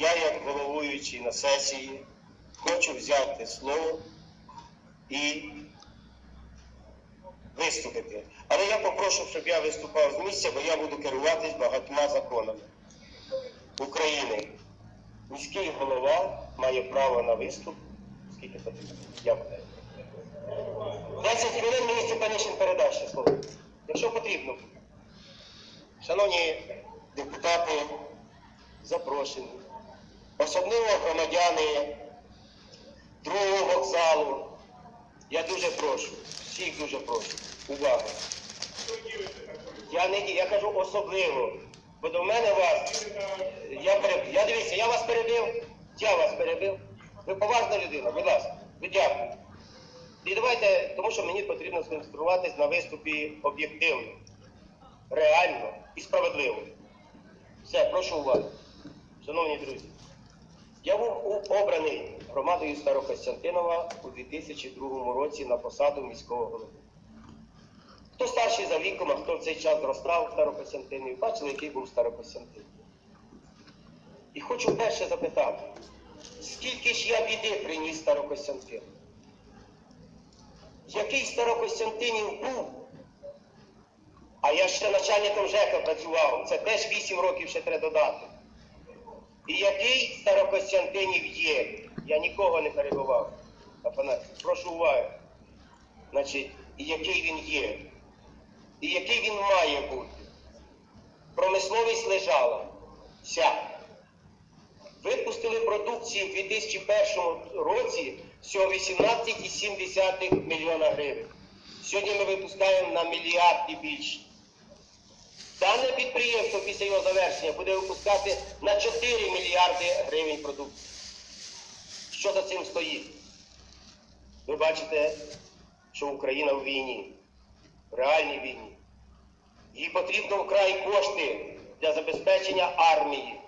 я, як головуючий на сесії, хочу взяти слово і виступити. Але я попрошу, щоб я виступав з місця, бо я буду керуватись багатьма законами України. Міський голова має право на виступ. Скільки потрібно? Дякую. 10 хвилин мені Степанишин передасть слово. Якщо потрібно. Шановні депутати, запрошені, особливо громадяни другого вокзалу. Я дуже прошу, всіх дуже прошу, уваги. Я не я кажу особливо, бо до мене вас. Я перебив. Я дивіться, я вас перебив, я вас перебив. Ви поважна людина, будь ласка, ви дякую. І давайте, тому що мені потрібно сконцентруватись на виступі об'єктивно, реально і справедливо. Все, прошу уваги. Шановні друзі, я був обраний громадою Старокостянтинова у 2002 році на посаду міського голови. Хто старший за віком, а хто в цей час зростав в Старокостянтинові, бачили, який був Старокостянтин. І хочу перше запитати, скільки ж я біди приніс Старокостянтину? Який Старокостянтинів був? А я ще начальником ЖЕКа працював, це теж 8 років ще треба додати. І який Старокостянтинів є? Я нікого не перебував. Прошу уваги. Значить, і який він є, і який він має бути. Промисловість лежала. Вся. Випустили продукції в 2001 році всього 18,7 мільйона гривень. Сьогодні ми випускаємо на мільярд і більше. Дане підприємство після його завершення буде випускати на 4 мільярди гривень продукції. Що за цим стоїть? Ви бачите, що Україна в війні, в реальній війні. Їй потрібно вкрай кошти для забезпечення армії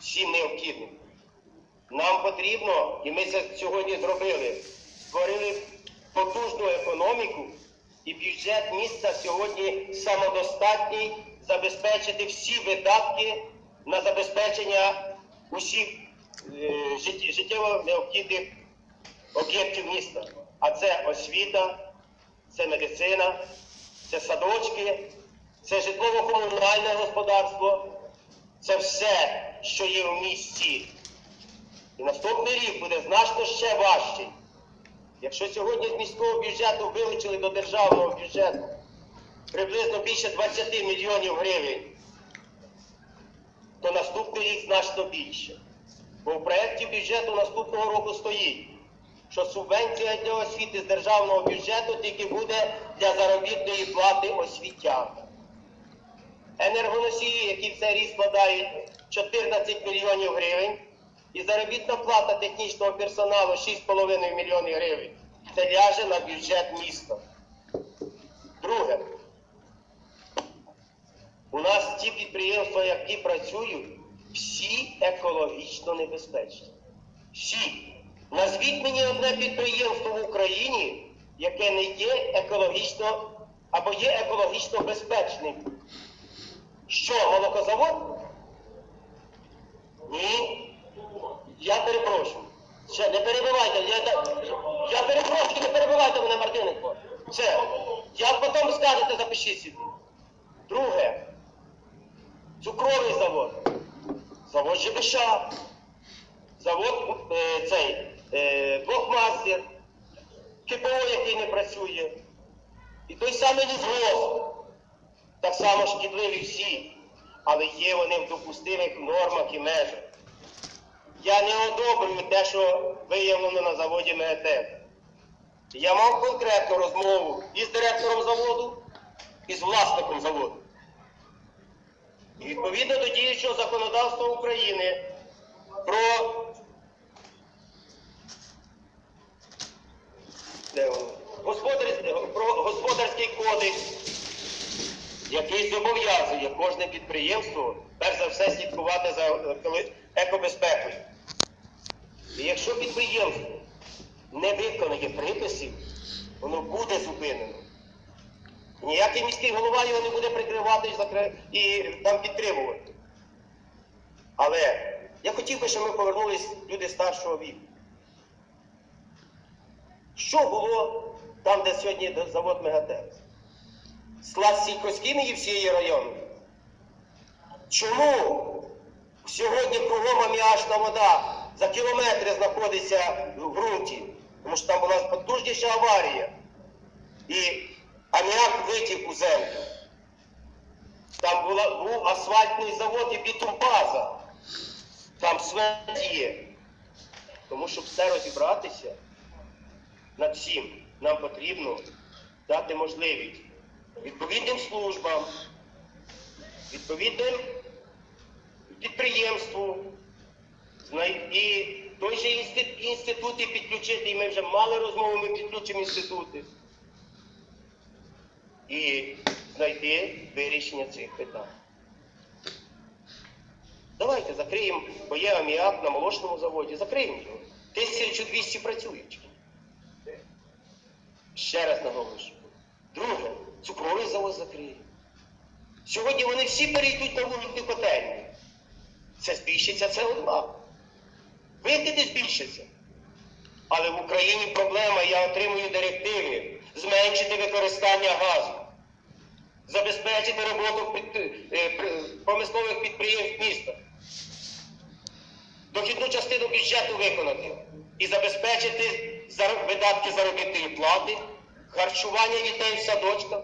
всім необхідним. Нам потрібно, і ми це сьогодні зробили, створили потужну економіку, і бюджет міста сьогодні самодостатній забезпечити всі видатки на забезпечення усіх е, життєво необхідних об'єктів міста. А це освіта, це медицина, це садочки, це житлово-комунальне господарство, це все, що є в місті. І наступний рік буде значно ще важчий. Якщо сьогодні з міського бюджету вилучили до державного бюджету приблизно більше 20 мільйонів гривень, то наступний рік значно більше. Бо в проєкті бюджету наступного року стоїть, що субвенція для освіти з державного бюджету тільки буде для заробітної плати освітян. Енергоносії, які в цей рік складають 14 мільйонів гривень, і заробітна плата технічного персоналу 6,5 мільйонів гривень. Це ляже на бюджет міста. Друге, у нас ті підприємства, які працюють, всі екологічно небезпечні. Всі. Назвіть мені одне підприємство в Україні, яке не є екологічно або є екологічно безпечним. Що, молокозавод? Ні. Я перепрошую. Ще не перебивайте. Я, я перепрошую, не перебивайте мене, Мартиненко. Все. Як потім скажете, запишіть собі. Друге. Цукровий завод. Завод ЖБШ. Завод е, цей е, блокмастер. КПО, який не працює. І той самий лісгосп. Так само шкідливі всі. Але є вони в допустимих нормах і межах. Я не одобрюю те, що виявлено на заводі МЕТЕК. Я мав конкретну розмову і з директором заводу, і з власником заводу. І відповідно до діючого законодавства України про, Де про господарський кодекс, який зобов'язує кожне підприємство, перш за все, слідкувати за екобезпекою. І якщо підприємство не виконує приписів, воно буде зупинено. Ніякий міський голова його не буде прикривати і, закри- і там підтримувати. Але Я хотів би, щоб ми повернулись люди старшого віку. Що було там, де сьогодні завод Мегатекс? Склад сількохімії всієї району. Чому сьогодні кругом аміачна вода за кілометри знаходиться в ґрунті? Тому що там була потужніша аварія. І аміак витік у землю. Там була, був асфальтний завод і бітумбаза. Там смерть є. Тому щоб все розібратися над всім, нам потрібно дати можливість відповідним службам, відповідним підприємству і той же інститут, інститути підключити, і ми вже мали розмову, ми підключимо інститути. І знайти вирішення цих питань. Давайте закриємо, бо є аміак на молочному заводі, закриємо його. 1200 працюючих. Ще раз наголошую. Друге, цукровий завод закриє. Сьогодні вони всі перейдуть на вугільні котельні. Це збільшиться СО2. Викиди збільшаться. Але в Україні проблема, я отримую директиви зменшити використання газу, забезпечити роботу е, промислових підприємств міста, дохідну частину бюджету виконати і забезпечити видатки заробітної плати, харчування дітей в садочках,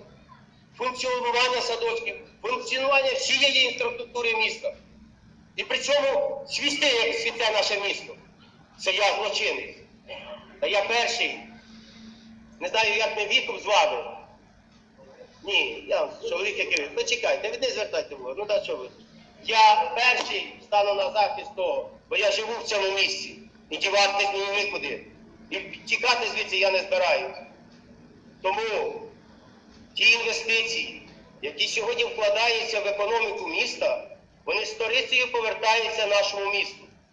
функціонування садочків, функціонування всієї інфраструктури міста. І при цьому свісти, як світе наше місто. Це я злочинець. Та я перший. Не знаю, як ми віком з. Ні, я чоловік, який ви. Почекайте, ви не звертайте увагу. Ну так що ви? Я перший стану на захист того, бо я живу в цьому місці. І діватись мені нікуди. І тікати звідси я не збираюсь. Тому ті інвестиції, які сьогодні вкладаються в економіку міста, вони сторицею повертаються нашому місту.